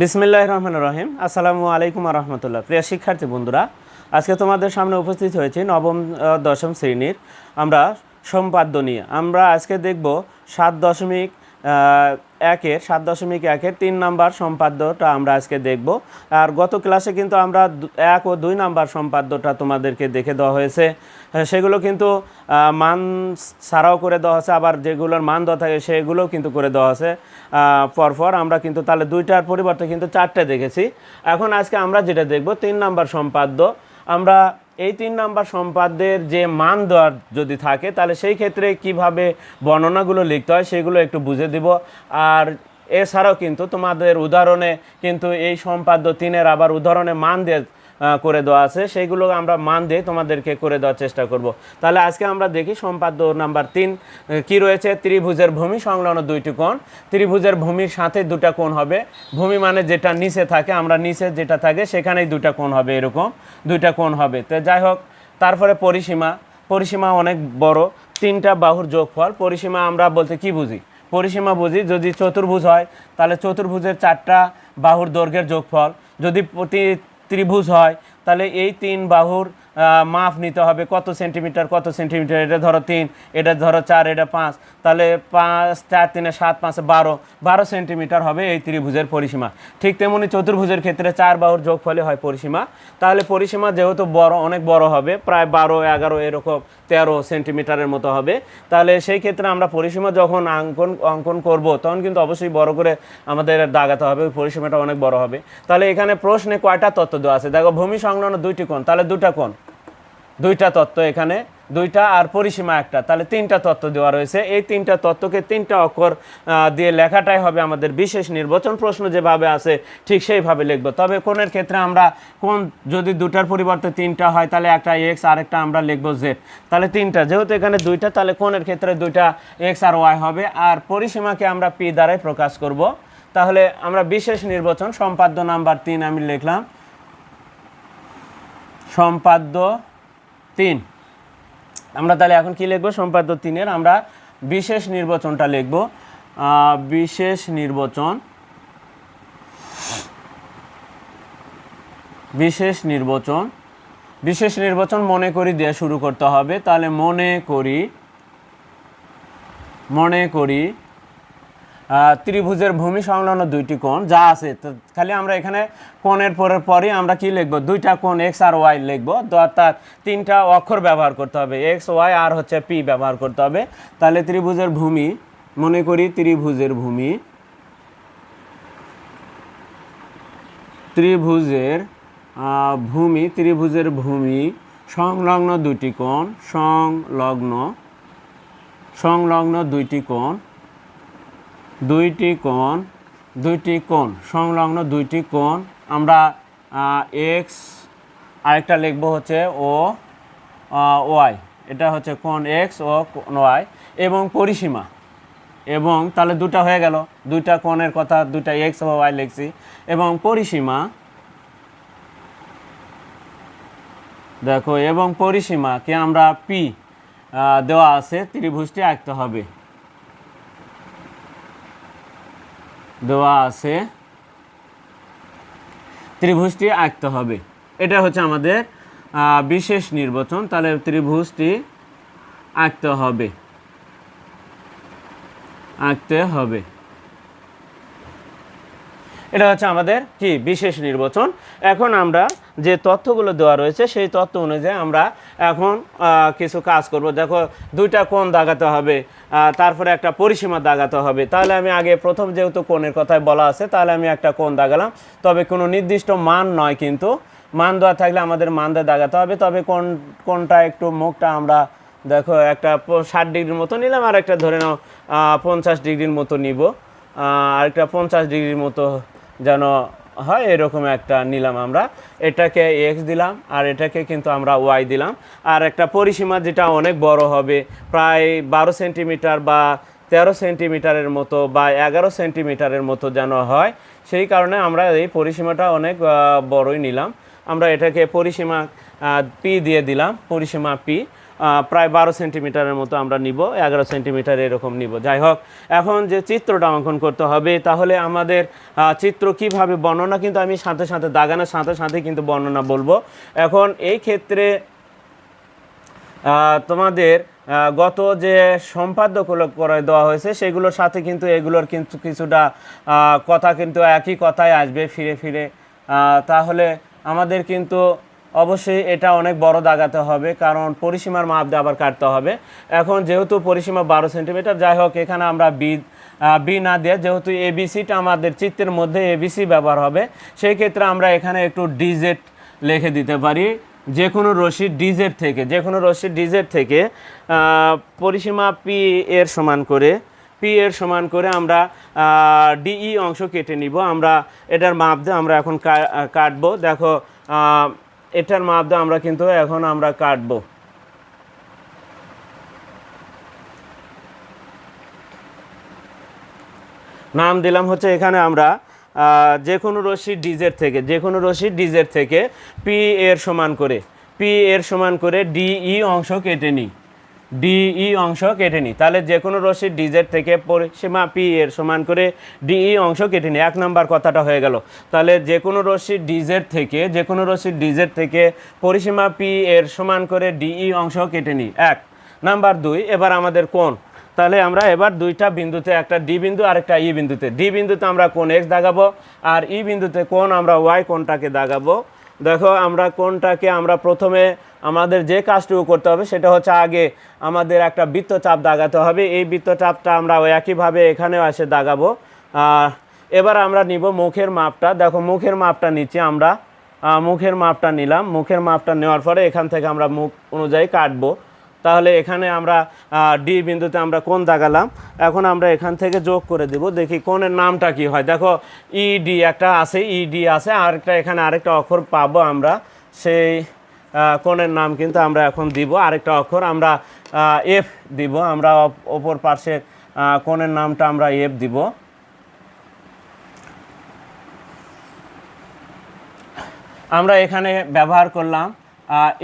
বিসমিল্লাহ রহমান রহিম আসসালামু আলাইকুম রহমতুল্লাহ। প্রিয় শিক্ষার্থী বন্ধুরা, আজকে তোমাদের সামনে উপস্থিত হয়েছি নবম দশম শ্রেণির আমরা সম্পাদ্য নিয়ে। আমরা আজকে দেখব সাত দশমিক একের সাত দশমিক একের তিন নাম্বার সম্পাদ্যটা আমরা আজকে দেখব। আর গত ক্লাসে কিন্তু আমরা এক ও দুই নাম্বার সম্পাদ্যটা তোমাদেরকে দেখে দেওয়া হয়েছে। সেগুলো কিন্তু মান ছাড়াও করে দেওয়া হয়েছে আবার যেগুলোর মান দেওয়া থাকে সেগুলোও কিন্তু করে দেওয়া আহ, পরপর আমরা কিন্তু তাহলে দুইটার পরিবর্তে কিন্তু চারটে দেখেছি। এখন আজকে আমরা যেটা দেখব তিন নাম্বার সম্পাদ্য আমরা এই তিন নাম্বার সম্পাদ্যের যে মান দেওয়ার যদি থাকে, তাহলে সেই ক্ষেত্রে কীভাবে বর্ণনাগুলো লিখতে হয় সেগুলো একটু বুঝে দিব। আর এছাড়াও কিন্তু তোমাদের উদাহরণে কিন্তু এই সম্পাদ্য তিনের আবার উদাহরণে মান দিয়ে করে দেওয়া আছে, সেইগুলো আমরা মান দিয়ে তোমাদেরকে করে দেওয়ার চেষ্টা করব। তাহলে আজকে আমরা দেখি সম্পাদ্য নাম্বার তিন কি রয়েছে? ত্রিভুজের ভূমি সংলগ্ন দুইটি কোণ। ত্রিভুজের ভূমির সাথে দুটা কোণ হবে। ভূমি মানে যেটা নিচে থাকে, আমরা নিচে যেটা থাকে, সেখানেই দুটা কোণ হবে এরকম, দুইটা কোণ হবে। তো যাই হোক, তারপরে পরিসীমা। পরিসীমা অনেক বড়, তিনটা বাহুর যোগফল। পরিসীমা আমরা বলতে কি বুঝি? পরিসীমা বুঝি, যদি চতুর্ভুজ হয়, তাহলে চতুর্ভুজের চারটা বাহুর দৈর্ঘ্যের যোগফল। যদি প্রতি ত্রিভুজ হয় তাহলে এই তিন বাহুর মাপ নিতে হবে, কত সেন্টিমিটার কত সেন্টিমিটার এটা ধরো তিন, এটা ধরো চার, এটা পাঁচ, তাহলে পাঁচ, চার, তিনে সাত, পাঁচে, বারো বারো সেন্টিমিটার হবে এই ত্রিভুজের পরিসীমা। ঠিক তেমনি চতুর্ভুজের ক্ষেত্রে চার বাহুর যোগফলে হয় পরিসীমা। তাহলে পরিসীমা যেহেতু বড়, অনেক বড় হবে, প্রায় বারো, এগারো এরকম তেরো সেন্টিমিটারের মতো হবে। তাহলে সেই ক্ষেত্রে আমরা পরিসীমা যখন অঙ্কন অঙ্কন করব, তখন কিন্তু অবশ্যই বড় করে আমাদের দাগাতে হবে, ওই পরিসীমাটা অনেক বড় হবে। তাহলে এখানে প্রশ্নে কয়টা তত্ত্ব দেওয়া আছে? দেখো, ভূমি সংলগ্ন দুইটি কোণ, তাহলে দুটা কোণ। দুইটা তত্ত্ব এখানে, দুইটা আর পরিসীমা একটা। তাহলে তিনটা তত্ত্ব দেওয়া রয়েছে। এই তিনটা তত্ত্বকে তিনটা অক্ষর দিয়ে লেখাটাই হবে আমাদের বিশেষ নির্বাচন প্রশ্ন যেভাবে আছে, ঠিক সেইভাবে লিখব। তবে কোণের ক্ষেত্রে আমরা কোন যদি দুটার পরিবর্তে তিনটা হয়, তাহলে একটা এক্স আর একটা আমরা লিখব জেড। তাহলে তিনটা, যেহেতু এখানে দুইটা, তাহলে কোণের ক্ষেত্রে দুইটা এক্স আর ওয়াই হবে। আর পরিসীমাকে আমরা পি দ্বারাই প্রকাশ করব। তাহলে আমরা বিশেষ নির্বাচন, সম্পাদ্য নাম্বার তিন আমি লিখলাম। সম্পাদ্য তিন। আমরা তাহলে এখন কি লিখব? সম্পাদ্য তিনের আমরা বিশেষ নির্বাচনটা লিখব। বিশেষ নির্বাচন। বিশেষ নির্বাচন। বিশেষ নির্বাচন মনে করি দিয়ে শুরু করতে হবে। তাহলে মনে করি মনে করি ত্রিভুজের ভূমি সংলগ্ন দুইটি কোণ যা আছে, তো খালি আমরা এখানে কোণের পরের পরই আমরা কি লিখব? দুইটা কোণ এক্স আর ওয়াই লিখব। অর্থাৎ তিনটা অক্ষর ব্যবহার করতে হবে। এক্স ওয়াই আর হচ্ছে পি ব্যবহার করতে হবে। তাহলে ত্রিভুজের ভূমি, মনে করি ত্রিভুজের ভূমি ত্রিভুজের ভূমি ত্রিভুজের ভূমি সংলগ্ন দুইটি কোণ, সংলগ্ন সংলগ্ন দুইটি কোণ দুইটি কোণ দুইটি কোণ, সংলগ্ন দুইটি কোণ। আমরা এক্স আরেকটা লিখব হচ্ছে ও ওয়াই এটা হচ্ছে কোণ এক্স ও কোণ ওয়াই এবং পরিসীমা। এবং তাহলে দুটা হয়ে গেল। দুইটা কোণের কথা, দুইটা এক্স ও ওয়াই লিখছি। এবং পরিসীমা, দেখো, এবং পরিসীমাকে আমরা পি দেওয়া আছে, ত্রিভুজটি আঁকতে হবে। দেওয়া আছে। ত্রিভুজটি আঁকতে হবে। এটা হচ্ছে আমাদের বিশেষ নির্বাচন। তাহলে ত্রিভুজটি আঁকতে হবে। আঁকতে হবে। এটা হচ্ছে আমাদের কি? বিশেষ নির্বাচন। এখন আমরা যে তথ্যগুলো দেওয়া রয়েছে, সেই তথ্য অনুযায়ী আমরা এখন কিছু কাজ করব। দেখো, দুইটা কোণ দাগাতে হবে তারপরে একটা পরিসীমা দাগাতে হবে। তাহলে আমি আগে প্রথম যেহেতু কোণের কথায় বলা আছে, তাহলে আমি একটা কোণ দাগালাম। তবে কোনো নির্দিষ্ট মান নয় কিন্তু, মান দেওয়া থাকলে আমাদের মান দিয়ে দাগাতে হবে। তবে কোন কোনটা একটু মুখটা আমরা, দেখো, একটা ষাট ডিগ্রির মতো নিলাম, আর একটা ধরে নাও পঞ্চাশ ডিগ্রির মতো নিব। আরেকটা পঞ্চাশ ডিগ্রির মতো যেন হয়, এরকম একটা নিলাম আমরা। এটাকে এক্স দিলাম আর এটাকে কিন্তু আমরা ওয়াই দিলাম। আর একটা পরিসীমা যেটা অনেক বড় হবে, প্রায় বারো সেন্টিমিটার বা তেরো সেন্টিমিটারের মতো বা এগারো সেন্টিমিটারের মতো যেন হয়, সেই কারণে আমরা এই পরিসীমাটা অনেক বড়ই নিলাম। আমরা এটাকে পরিসীমা পি দিয়ে দিলাম, পরিসীমা পি প্রায় বারো সেন্টিমিটারের মতো আমরা নিব, এগারো সেন্টিমিটার এরকম নিব। যাই হোক, এখন যে চিত্রটা অঙ্কন করতে হবে, তাহলে আমাদের চিত্র কীভাবে বর্ণনা, কিন্তু আমি সাথে সাথে, দাগানোর সাথে সাথে কিন্তু বর্ণনা বলব। এখন এই ক্ষেত্রে তোমাদের গত যে সম্পাদ্যগুলো করে দেওয়া হয়েছে, সেগুলোর সাথে কিন্তু এগুলোর কিন্তু কিছুটা কথা কিন্তু একই কথাই আসবে, ফিরে ফিরে। তাহলে আমাদের কিন্তু অবশ্যই এটা অনেক বড় দাগাতে হবে, কারণ পরিসীমার মাপ দিয়ে আবার কাটতে হবে। এখন যেহেতু পরিসীমা বারো সেন্টিমিটার, যাই হোক, এখানে আমরা বি বি না দিয়ে, যেহেতু এবিসিটা আমাদের চিত্রের মধ্যে এবিসি ব্যবহার হবে, সেই ক্ষেত্রে আমরা এখানে একটু ডিজেট লিখে দিতে পারি। যে কোনো রশির ডিজেট থেকে যে কোনো রশির ডিজেট থেকে পরিসীমা পি এর সমান করে পি এর সমান করে আমরা ডিই অংশ কেটে নিব। আমরা এটার মাপ দিয়ে আমরা এখন কাটবো। দেখো এটার মাপ দিয়ে আমরা কিন্তু এখন আমরা কাটবো। নাম দিলাম হচ্ছে এখানে আমরা যে কোনো রশ্মি ডিজের থেকে যে কোনো রশ্মি ডিজের থেকে পি এর সমান করে পি এর সমান করে ডিই অংশ কেটে নিই। ডিই অংশ কেটে নিই। তাহলে যে কোনো রশ্মি ডিজের থেকে পরিসীমা পি এর সমান করে ডিই অংশ কেটে নিই। এক নম্বর কথাটা হয়ে গেল। তাহলে যে কোনো রশ্মি ডিজের থেকে যে কোনো রশ্মি ডিজের থেকে পরিসীমা পি এর সমান করে ডিই অংশ কেটে নিই। এক। নাম্বার দুই, এবার আমাদের কোন তাহলে আমরা এবার দুইটা বিন্দুতে, একটা ডি বিন্দু আর একটা ই বিন্দুতে। ডি বিন্দুতে আমরা কোন এক্স দাগাবো, আর ই বিন্দুতে কোন আমরা ওয়াই কোনটাকে দাগাবো। দেখো, আমরা কোনটাকে আমরা প্রথমে আমাদের যে কাজটুকু করতে হবে সেটা হচ্ছে আগে আমাদের একটা বৃত্তচাপ দাগাতে হবে। এই বৃত্তচাপটা আমরা ওই একইভাবে এখানেও এসে দাগাবো। এবার আমরা নিব মুখের মাপটা। দেখো মুখের মাপটা নিচ্ছি আমরা। মুখের মাপটা নিলাম। মুখের মাপটা নেওয়ার পরে এখান থেকে আমরা মুখ অনুযায়ী কাটবো। তাহলে এখানে আমরা ডি বিন্দুতে আমরা কোন দাগালাম। এখন আমরা এখান থেকে যোগ করে দেব। দেখি কোনের নামটা কি হয়। দেখো ইডি একটা আছে ইডি আছে, আরেকটা এখানে আরেকটা অক্ষর পাবো আমরা। সেই কোণের নাম কিন্তু আমরা এখন দিব। আরেকটা অক্ষর আমরা এফ দিব। আমরা ওপর পাশে কোণের নামটা আমরা এফ দিব। আমরা এখানে ব্যবহার করলাম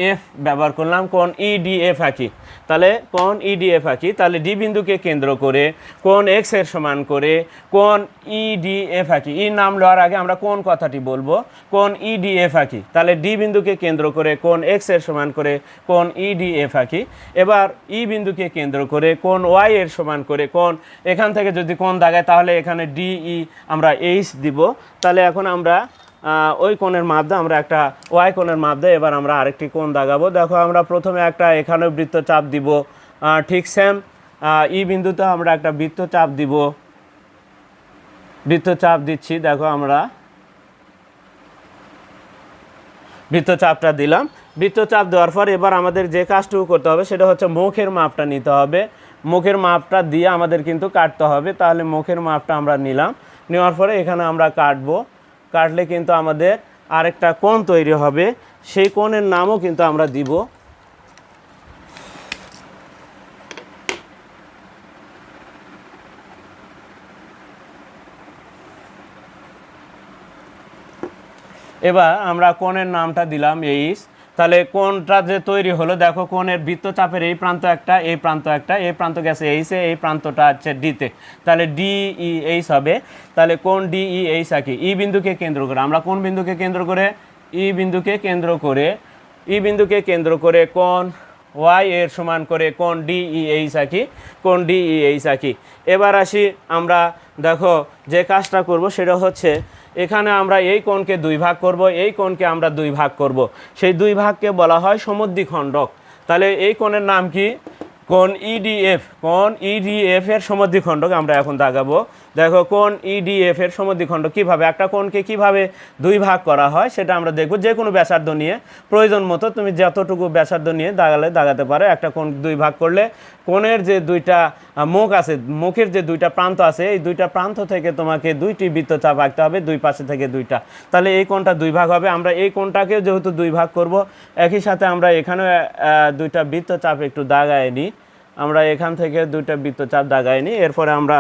এফ ব্যবহার করলাম কোন ইডিএফ আঁকি তাহলে কোন ইডিএফ আঁকি তাহলে ডি বিন্দুকে কেন্দ্র করে কোন এক্সের সমান করে কোন ইডিএফ আঁকি ই নাম লওয়ার আগে আমরা কোন কথাটি বলব কোন ইডিএফ আঁকি তাহলে ডি বিন্দুকে কেন্দ্র করে কোন এক্সের সমান করে কোন ইডিএফ আঁকি এবার ই বিন্দুকে কেন্দ্র করে কোন ওয়াই এর সমান করে কোন এখান থেকে যদি কোন দাগায় তাহলে এখানে ডিই আমরা এইচ দিব। তাহলে এখন আমরা ওই কোণের মাপ দিয়ে আমরা একটা ওয়াই কোণের মাপ দিয়ে এবার আমরা আরেকটি কোণ দাগাবো। দেখো, আমরা প্রথমে একটা এখানে বৃত্ত চাপ দিব ঠিক সেম ই বিন্দুতে আমরা একটা বৃত্ত চাপ দিব। বৃত্ত চাপ দিচ্ছি, দেখো আমরা। বৃত্তচাপটা দিলাম। বৃত্তচাপ দেওয়ার পর এবার আমাদের যে কাজটুকু করতে হবে, সেটা হচ্ছে মুখের মাপটা নিতে হবে। মুখের মাপটা দিয়ে আমাদের কিন্তু কাটতে হবে। তাহলে মুখের মাপটা আমরা নিলাম। নেওয়ার পরে এখানে আমরা কাটবো। কাটলে কিন্তু আমাদের আরেকটা কোণ তৈরি হবে। সেই কোণের নামও কিন্তু আমরা দিব। এবার আমরা কোণের নামটা দিলাম এইচ তাহলে কোনটা যে তৈরি হলো, দেখো কোণের বৃত্তচাপের এই প্রান্ত একটা, এই প্রান্ত একটা, এই প্রান্ত গেছে এইসে এই প্রান্তটা হচ্ছে ডিতে তাহলে ডি ই এইস হবে। তাহলে কোন ডি ই এইচ আঁকি ই বিন্দুকে কেন্দ্র করে। আমরা কোন বিন্দুকে কেন্দ্র করে? ই বিন্দুকে কেন্দ্র করে ই বিন্দুকে কেন্দ্র করে কোন ওয়াই এর সমান করে কোন ডি ই এইচ আঁকি, কোন ডি ই এইচ আঁকি। এবার আসি আমরা, দেখো, যে কাজটা করব সেটা হচ্ছে, এখানে আমরা এই কোণকে দুই ভাগ করব, এই কোণকে আমরা দুই ভাগ করব। সেই দুই ভাগকে বলা হয় সমদ্বিখণ্ডক। তাহলে এই কোণের নাম কি? কোন ইডিএফ কোন ইডিএফ এর সমদ্বিখণ্ডক আমরা এখন দাগাবো দেখো, কোন ইডিএফ এর সমদ্বিখণ্ডক কীভাবে, একটা কোণকে কীভাবে দুই ভাগ করা হয় সেটা আমরা দেখব। যে কোনো ব্যাসার্ধ নিয়ে, প্রয়োজন মতো তুমি যতটুকু ব্যাসার্ধ নিয়ে দাগালে, দাগাতে পারো, একটা কোণ দুই ভাগ করলে কোণের যে দুইটা মুখ আছে, মুখের যে দুইটা প্রান্ত আছে, এই দুইটা প্রান্ত থেকে তোমাকে দুইটি বৃত্তচাপ আঁকতে হবে, দুই পাশে থেকে দুইটা। তাহলে এই কোণটা দুই ভাগ হবে। আমরা এই কোণটাকেও যেহেতু দুই ভাগ করব, একই সাথে আমরা এখানেও দুইটা বৃত্তচাপ একটু দাগায় নিই। আমরা এখান থেকে দুইটা বৃত্তচাপ দাগায় নিই এরপরে আমরা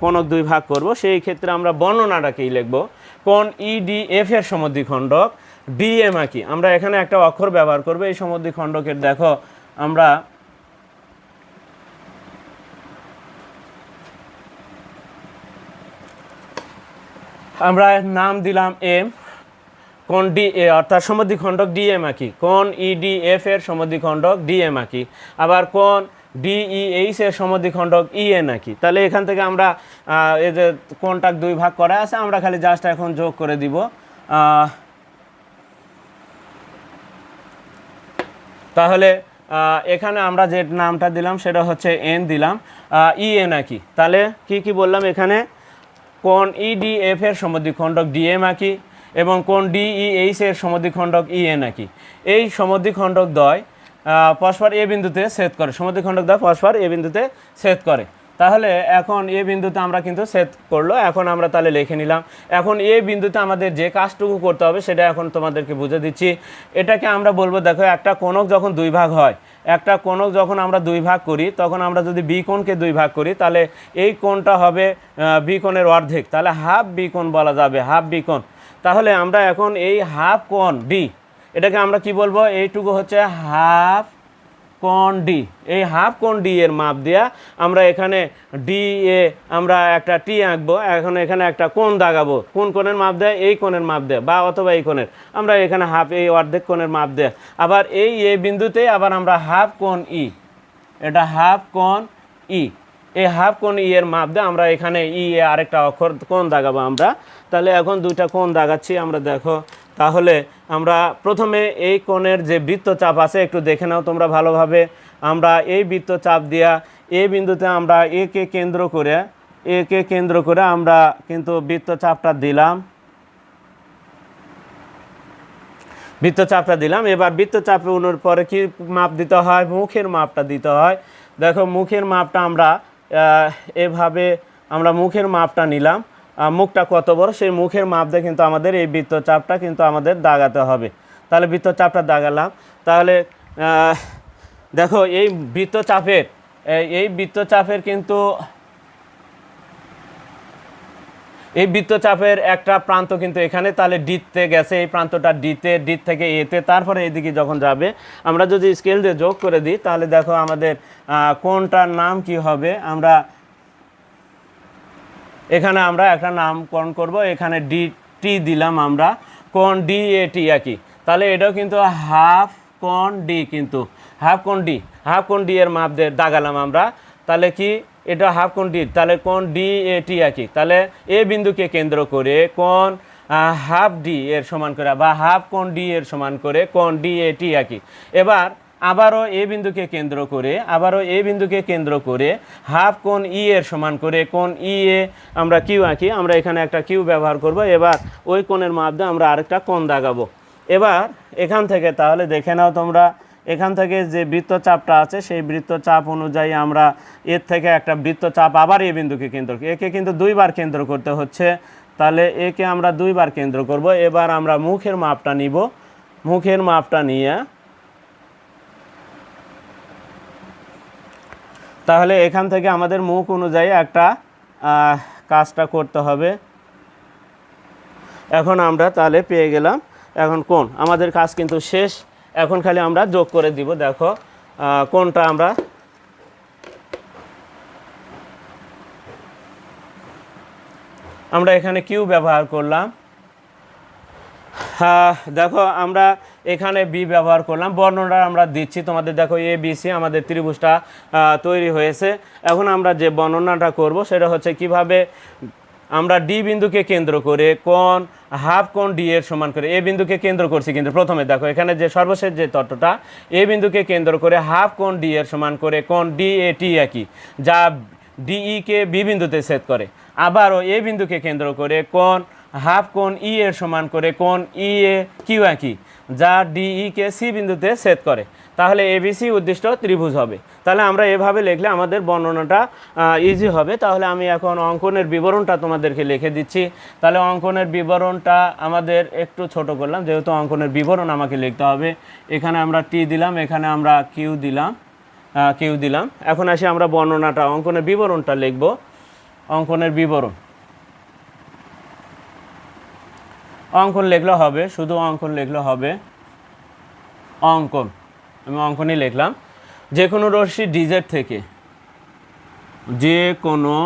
কোণক দুই ভাগ করব। সেই ক্ষেত্রে আমরা বর্ণনাটাকেই লিখব? কোন ইডিএফ এর সমদ্বিখণ্ডক ডিএম আঁকি আমরা এখানে একটা অক্ষর ব্যবহার করব, এই সমদ্বিখণ্ডকের দেখো, আমরা আমরা নাম দিলাম এম কোন ডি এ, অর্থাৎ সমদ্বিখণ্ডক ডিএম আঁকি কোন ইডি এফ এর সমদ্বিখণ্ডক ডিএম আঁকি আবার কোন ডিই এইচ এর সমদ্বিখণ্ডক ইএন নাকি? তাহলে এখান থেকে আমরা এই যে কোনটা দুই ভাগ করা আছে আমরা খালি জাস্ট এখন যোগ করে দিব। তাহলে এখানে আমরা যে নামটা দিলাম সেটা হচ্ছে এন দিলাম। ই এন আঁকি তাহলে কি কি বললাম এখানে? কোন ইডিএফ এর সমদ্বিখণ্ডক ডিএম আঁকি এবং কোন ডিইএইচ এর সমদ্বিখণ্ডক ইএন নাকি? এই সমদ্বিখণ্ডক দ্বয় আহ, পরস্পর এ বিন্দুতে ছেদ করে। সমুদ্র খণ্ডক দ্বারা পরস্পর এ বিন্দুতে ছেদ করে। তাহলে এখন এ বিন্দুতে আমরা কিন্তু সেট করল। এখন আমরা তাহলে লিখে নিলাম, এখন এ বিন্দুতে আমাদের যে কাজটুকু করতে হবে সেটা এখন তোমাদেরকে বুঝে দিচ্ছি। এটাকে আমরা বলব, দেখো, একটা কোণক যখন দুই ভাগ হয়, একটা কোণক যখন আমরা দুই ভাগ করি, তখন আমরা যদি বি কোণকে দুই ভাগ করি, তাহলে এই কোণটা হবে বি কোণের অর্ধেক। তাহলে হাফ বি কোণ বলা যাবে, হাফ বি কোণ। তাহলে আমরা এখন এই হাফ কোণ ডি এটাকে আমরা কি বলব? এইটুকু হচ্ছে হাফ কোণ ডি এই হাফ কোণ ডি এর মাপ দেয়া আমরা এখানে ডি এ আমরা একটা টি আঁকবো। এখন এখানে একটা কোণ দাগাবো। কোন কোণের মাপ দেয়? এই কোণের মাপ দেয় বা অথবা এই কোণের। আমরা এখানে হাফ এই অর্ধেক কোণের মাপ দেয়। আবার এই এ বিন্দুতে আবার আমরা হাফ কোণ ই এটা হাফ কোণ ই এই হাফ কোণ ই এর মাপ দেয় আমরা এখানে ই এ আরেকটা অক্ষর কোণ দাগাবো আমরা। তাহলে এখন দুইটা কোণ দাগাচ্ছি। আমরা দেখো তাহলে আমরা প্রথমে এই কোণের যে বৃত্তচাপ আছে, একটু দেখে নাও তোমরা ভালোভাবে। আমরা এই বৃত্তচাপ দিয়া এই বিন্দুতে আমরা এ কে কেন্দ্র করে, এ কে কেন্দ্র করে আমরা কিন্তু বৃত্তচাপটা দিলাম। বৃত্তচাপটা দিলাম। এবার বৃত্তচাপে উনোর পরে কি মাপ দিতে হয়? মুখের মাপটা দিতে হয়। দেখো, মুখের মাপটা আমরা এভাবে আমরা মুখের মাপটা নিলাম। মুখটা কত বড়? সেই মুখের মাপ দিয়ে কিন্তু আমাদের এই বৃত্তচাপটা কিন্তু আমাদের দাগাতে হবে। তাহলে বৃত্তচাপটা দাগালাম। তাহলে দেখো, এই বৃত্তচাপের, এই- এই বৃত্তচাপের কিন্তু, এই বৃত্তচাপের একটা প্রান্ত কিন্তু এখানে। তাহলে ডিতে গেছে, এই প্রান্তটা ডিতে ডি থেকে এতে তারপরে এদিকে যখন যাবে, আমরা যদি স্কেল দিয়ে যোগ করে দিই, তাহলে দেখো আমাদের কোনটার নাম কি হবে? আমরা এখানে আমরা একটা নামকরণ করব, এখানে ডি টি দিলাম আমরা কোন ডি এ টি একই। তাহলে এটাও কিন্তু হাফ কোন ডি কিন্তু, হাফ কোন ডি হাফ কোন ডি এর মাপ দিয়ে দাগালাম আমরা। তাহলে কি? এটা হাফ কোন ডি তাহলে কোন ডি এ টি একই। তাহলে এ বিন্দুকে কেন্দ্র করে কোন হাফ ডি এর সমান করে বা হাফ কোন ডি এর সমান করে কোন ডি এ টি একই। এবার আবারও এ বিন্দুকে কেন্দ্র করে, আবারও এ বিন্দুকে কেন্দ্র করে হাফ কোন ই এর সমান করে কোন ই এ আমরা কিউ আঁকি, আমরা এখানে একটা কিউ ব্যবহার করব, এবার ওই কোণের দিয়ে আমরা আরেকটা কোণ দাগাবো এবার এখান থেকে তাহলে দেখে নাও তোমরা, এখান থেকে যে বৃত্তচাপটা আছে, সেই বৃত্তচাপ অনুযায়ী আমরা এর থেকে একটা বৃত্তচাপ আবার এ বিন্দুকে কেন্দ্র একে কিন্তু দুইবার কেন্দ্র করতে হচ্ছে, তাহলে একে আমরা দুইবার কেন্দ্র করব। এবার আমরা মুখের মাপটা নিব, মুখের মাপটা নিয়ে তাহলে এখান থেকে আমাদের মুখ অনুযায়ী একটা কাজটা করতে হবে। এখন আমরা তাহলে পেয়ে গেলাম। এখন কোন? আমাদের কাজ কিন্তু শেষ। এখন খালি আমরা যোগ করে দিব, দেখো কোনটা আমরা আমরা এখানে কিউ ব্যবহার করলাম। দেখো, আমরা এখানে বি ব্যবহার করলাম। বর্ণনা আমরা দিচ্ছি। তোমাদের দেখো এ বি সি আমাদের ত্রিভুজটা তৈরি হয়েছে। এখন আমরা যে বর্ণনাটা করব, সেটা হচ্ছে কীভাবে আমরা ডি বিন্দুকে কেন্দ্র করে কোন হাফ কোন ডি এর সমান করে এ বিন্দুকে কেন্দ্র করছি কিন্তু প্রথমে দেখো, এখানে যে সর্বশেষ যে তত্ত্বটা এ বিন্দুকে কেন্দ্র করে হাফ কোন ডি এর সমান করে কোন ডি এ টি একই, যা ডিই কে বি বিন্দুতে ছেদ করে। আবারও এ বিন্দুকে কেন্দ্র করে কোন হাফ কোন ই এর সমান করে কোন ই এ কিউ একই। যা ডিই কে সি বিন্দুতে ছেদ করে। তাহলে এবিসি উদ্দিষ্ট ত্রিভুজ হবে। তাহলে আমরা এভাবে লিখলে আমাদের বর্ণনাটা ইজি হবে। তাহলে আমি এখন অঙ্কনের বিবরণটা তোমাদেরকে লিখে দিচ্ছি। তাহলে অঙ্কনের বিবরণটা আমাদের একটু ছোট করলাম। যেহেতু অঙ্কনের বিবরণ আমাকে লিখতে হবে। এখানে আমরা টি দিলাম, এখানে আমরা কিউ দিলাম কিউ দিলাম। এখন আসি আমরা বর্ণনাটা, অঙ্কনের বিবরণটা লিখব। অঙ্কনের বিবরণ। অঙ্কন লিখলে হবে, শুধু অঙ্কন লিখলে হবে অঙ্কন। আমি অঙ্কনই লিখলাম। যে কোনো রশ্মি ডিজেট থেকে যে কোনো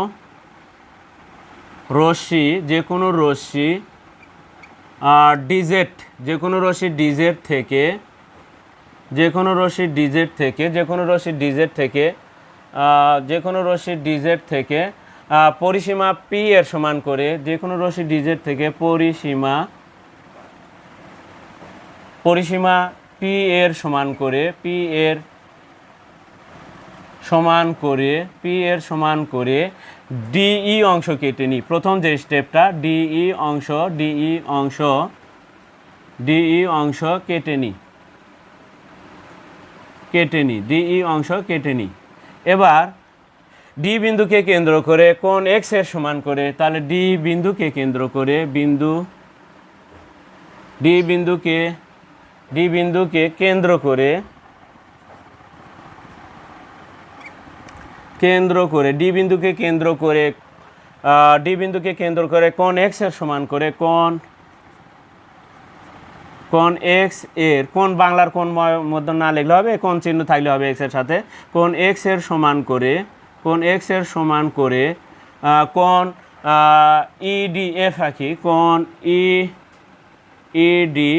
রশ্মি যে কোনো রশ্মি ডিজেট যে কোনো রশ্মি ডিজেট থেকে যে কোনো রশ্মি ডিজেট থেকে যে কোনো রশ্মি ডিজেট থেকে যে কোনো রশ্মি ডিজেট থেকে পরিসীমা পি এর সমান করে যে কোনো রশ্মি ডিজেট থেকে পরিসীমা পরিসীমা পি এর সমান করে পি এর সমান করে পি এর সমান করে ডিই অংশ কেটে নিই। প্রথম যে স্টেপটা ডিই অংশ ডিই অংশ ডিই অংশ কেটে নিই। কেটে নিই ডিই অংশ কেটে নিই। এবার ডি বিন্দুকে কেন্দ্র করে কোন এক্সের সমান করে, তাহলে ডি বিন্দুকে কেন্দ্র করে বিন্দু, ডি বিন্দুকে ডি বিন্দুকে কেন্দ্র করে কেন্দ্র করে, ডি বিন্দুকে কেন্দ্র করে ডি বিন্দুকে কেন্দ্র করে কোন এক্সের সমান করে, কোন কোন এক্সের, কোন বাংলার কোন মধ্যে না লিখলে হবে, কোন চিহ্ন থাকলে হবে এক্সের সাথে, কোন এক্সের সমান করে কোন এক্সের সমান করে কোন ইডি এফ আঁকি, কোন ই ইডি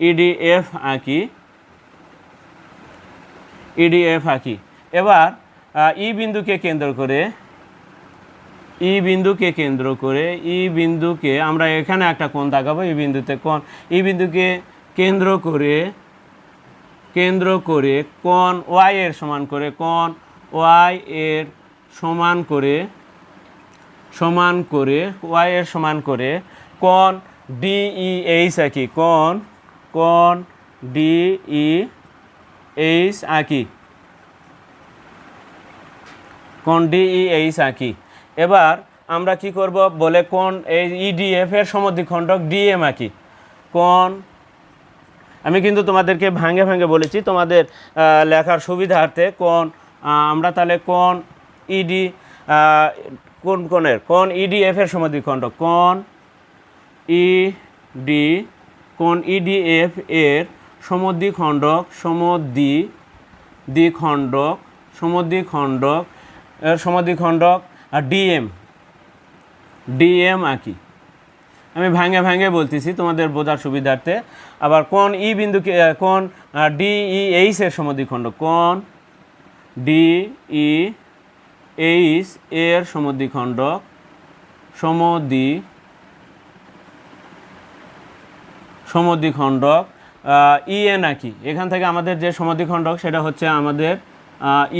ইডিএফ আঁকি ইডিএফ আঁকি। এবার ই বিন্দুকে কেন্দ্র করে ই বিন্দুকে কেন্দ্র করে ই বিন্দুকে আমরা এখানে একটা কোণ দেখাবো এই বিন্দুতে কোণ ই বিন্দুকে কেন্দ্র করে কেন্দ্র করে কোণ ওয়াই এর সমান করে, কোণ ওয়াই এর সমান করে সমান করে, ওয়াই এর সমান করে কোণ ডিই এইচ আঁকি কোণ কোণ ডিই এইচ আঁকি। কোন ডিই এইচ আঁকি। এবার আমরা কি করব? বলে কোন এই ইডিএফ এর সমদ্বিখণ্ডক ডিএম আঁকি। কোন, আমি কিন্তু তোমাদেরকে ভাঙে ভাঙে বলেছি, তোমাদের লেখার সুবিধার্থে কোন আমরা তাহলে কোন ইডি কোন কোণের? কোন ইডিএফ এর সমদ্বিখণ্ডক কোন ইডি কোন ইডিএফ এর সমদ্বিখণ্ডক, সমদ্বি, দ্বিখণ্ডক, সমদ্বিখণ্ডক এর সমাধিখণ্ডক আর ডিএম ডিএম আঁকি আমি ভাঙে ভাঙে বলতেছি তোমাদের বোঝার সুবিধার্থে। আবার কোন ই বিন্দুকে, কোন ডিই এইচ এর সমাধিখণ্ডক কোন ডিই এইচ এর সমদ্বিখণ্ডক সমদ্বি সমদ্বিখণ্ডক ইএন আঁকি এখান থেকে আমাদের যে সমদ্বিখণ্ডক, সেটা হচ্ছে আমাদের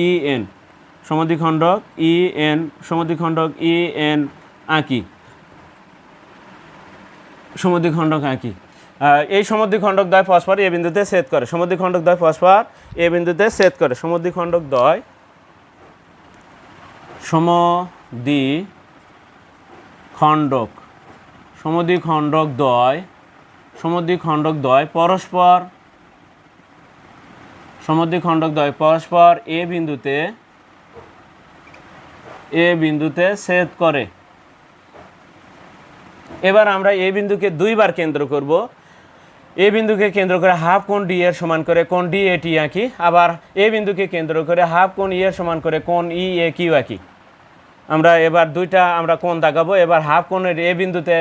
ইএন সমদ্বিখণ্ডক ইএন সমদ্বিখণ্ডক ইএন আঁকি। সমদ্বিখণ্ডক আঁকি। এই সমদ্বিখণ্ডক দ্বয় ফসফর এ বিন্দুতে ছেদ করে। সমদ্বিখণ্ডক দ্বয় ফসফর এ বিন্দুতে ছেদ করে। সমদ্বিখণ্ডক দ্বয় সমদ্বি খণ্ডক সমদ্বিখণ্ডক দ্বয় সমদ্বিখণ্ডক দ্বয় পরস্পর সমদ্বিখণ্ডক দ্বয় পরস্পর এ বিন্দুতে এ বিন্দুতে ছেদ করে। এবার আমরা এ বিন্দুকে দুইবার কেন্দ্র করব। এ বিন্দুকে কেন্দ্র করে হাফ কোণ ডি এর সমান করে কোণ ডি এ টি আঁকি। আবার এ বিন্দুকে কেন্দ্র করে হাফ কোণ ই এর সমান করে কোণ ই এ কিউ আঁকি। আমরা এবার দুইটা আমরা কোণ দাগাবো, এবার হাফ কোণের এ বিন্দুতে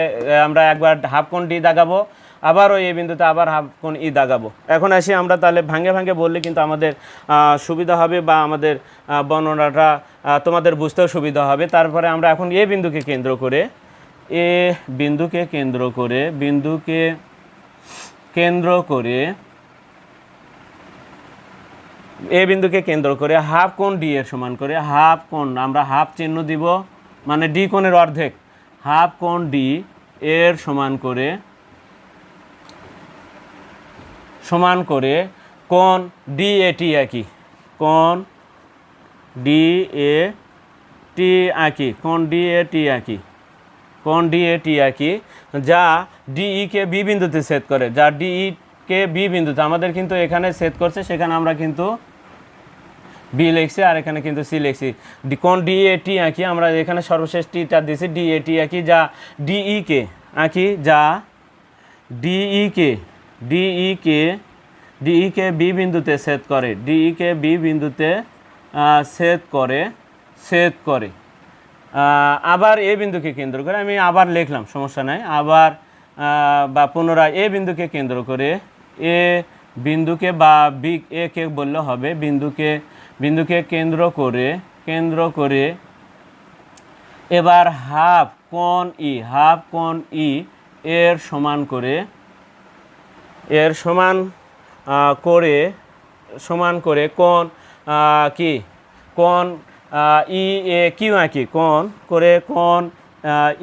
আমরা একবার হাফ কোণ ডি দাগাবো, আবারও এ বিন্দুতে আবার হাফ কোণ ই দাগাবো। এখন আসি আমরা তাহলে ভাঙে ভাঙে বললে কিন্তু আমাদের সুবিধা হবে বা আমাদের বর্ণনাটা তোমাদের বুঝতেও সুবিধা হবে। তারপরে আমরা এখন এ বিন্দুকে কেন্দ্র করে, এ বিন্দুকে কেন্দ্র করে, বিন্দুকে কেন্দ্র করে, এ বিন্দুকে কেন্দ্র করে হাফ কোণ ডি এর সমান করে হাফ কোণ, আমরা হাফ চিহ্ন দিব মানে ডি কোণের অর্ধেক, হাফ কোণ ডি এর সমান করে সমান করে কোণ ডি এ টি আঁকি কোণ ডি এ টি আঁকি কোণ ডি এ টি আঁকি কোণ ডি এ টি আঁকি যা ডিই কে বি বিন্দুতে ছেদ করে যা ডিই কে বি বিন্দুতে আমাদের কিন্তু এখানে ছেদ করছে, সেখানে আমরা কিন্তু বি লিখছি আর এখানে কিন্তু সি লিখছি। কোন ডি এ টি আঁকি আমরা এখানে সর্বশেষ টিটা দিয়েছি ডি এ টি আঁকি যা ডিই কে আঁকি যা ডিই কে ডিই কে ডিইকে বি বিন্দুতে ছেদ করে ডিইকে বি বিন্দুতে ছেদ করে ছেদ করে। আবার এ বিন্দুকে কেন্দ্র করে, আমি আবার লিখলাম, সমস্যা নাই, আবার বা পুনরায় এ বিন্দুকে কেন্দ্র করে এ বিন্দুকে বা বি এ কে বললে হবে বিন্দুকে বিন্দুকে কেন্দ্র করে কেন্দ্র করে এবার হাফ কোন ই হাফ কোন ই এর সমান করে এর সমান করে সমান করে কোন কি? আহ, ই এ কিউ আঁকি কোণ করে কোন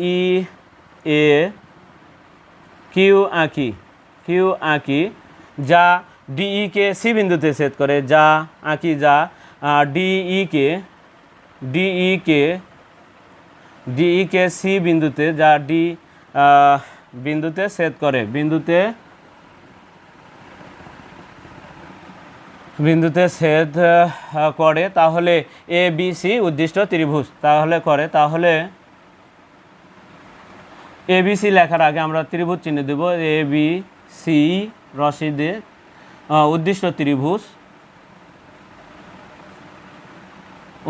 ই এ কিউ আঁকি কিউ আঁকি, যা ডিই কে সি বিন্দুতে ছেদ করে, যা আঁকি, যা ডিই কে ডিই কে ডিই কে সি বিন্দুতে, যা ডি বিন্দুতে ছেদ করে, বিন্দুতে বিন্দুতে ছেদ করে, তাহলে এ, বি, সি, উদ্দিষ্ট ত্রিভুজ, তাহলে করে, তাহলে এ বি সি লেখার আগে আমরা ত্রিভুজ চিহ্ন দেব। এ বি সি আহ, উদ্দিষ্ট ত্রিভুজ।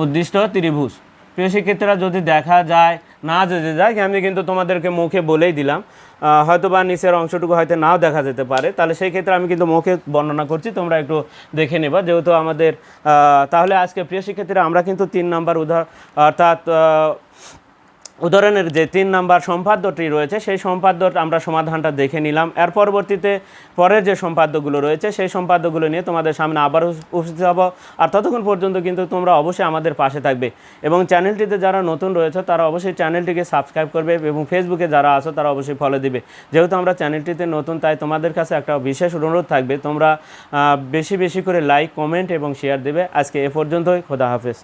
উদ্দিষ্ট ত্রিভুজ। প্রিয় শিক্ষার্থীরা যদি দেখা যায় না যেতে যায় আমি কিন্তু তোমাদেরকে মুখে বলেই দিলাম। হয়তো বা নিচের অংশটুকু হয়তো নাও দেখা যেতে পারে। তাহলে সেই ক্ষেত্রে আমি কিন্তু মুখে বর্ণনা করছি তোমরা একটু দেখে নেবা। যেহেতু আমাদের তাহলে আজকে প্রিয় শিক্ষার্থীরা আমরা কিন্তু তিন নাম্বার উদাহরণ অর্থাৎ উদাহরণের যে তিন নাম্বার সম্পাদ্যটি রয়েছে, সেই সম্পাদ্য আমরা সমাধানটা দেখে নিলাম। এর পরবর্তীতে পরের যে সম্পাদ্যগুলো রয়েছে, সেই সম্পাদ্যগুলো নিয়ে তোমাদের সামনে আবার উপ- উপস্থিত হব। আর ততক্ষণ পর্যন্ত কিন্তু তোমরা অবশ্যই আমাদের পাশে থাকবে। এবং চ্যানেলটিতে যারা নতুন রয়েছে, তারা অবশ্যই চ্যানেলটিকে সাবস্ক্রাইব করবে এবং ফেসবুকে যারা আছো, তারা অবশ্যই ফলো দিবে। যেহেতু আমরা চ্যানেলটিতে নতুন, তাই তোমাদের কাছে একটা বিশেষ অনুরোধ থাকবে। তোমরা বেশি বেশি করে লাইক কমেন্ট এবং শেয়ার দেবে। আজকে এ পর্যন্তই। খোদা হাফেজ।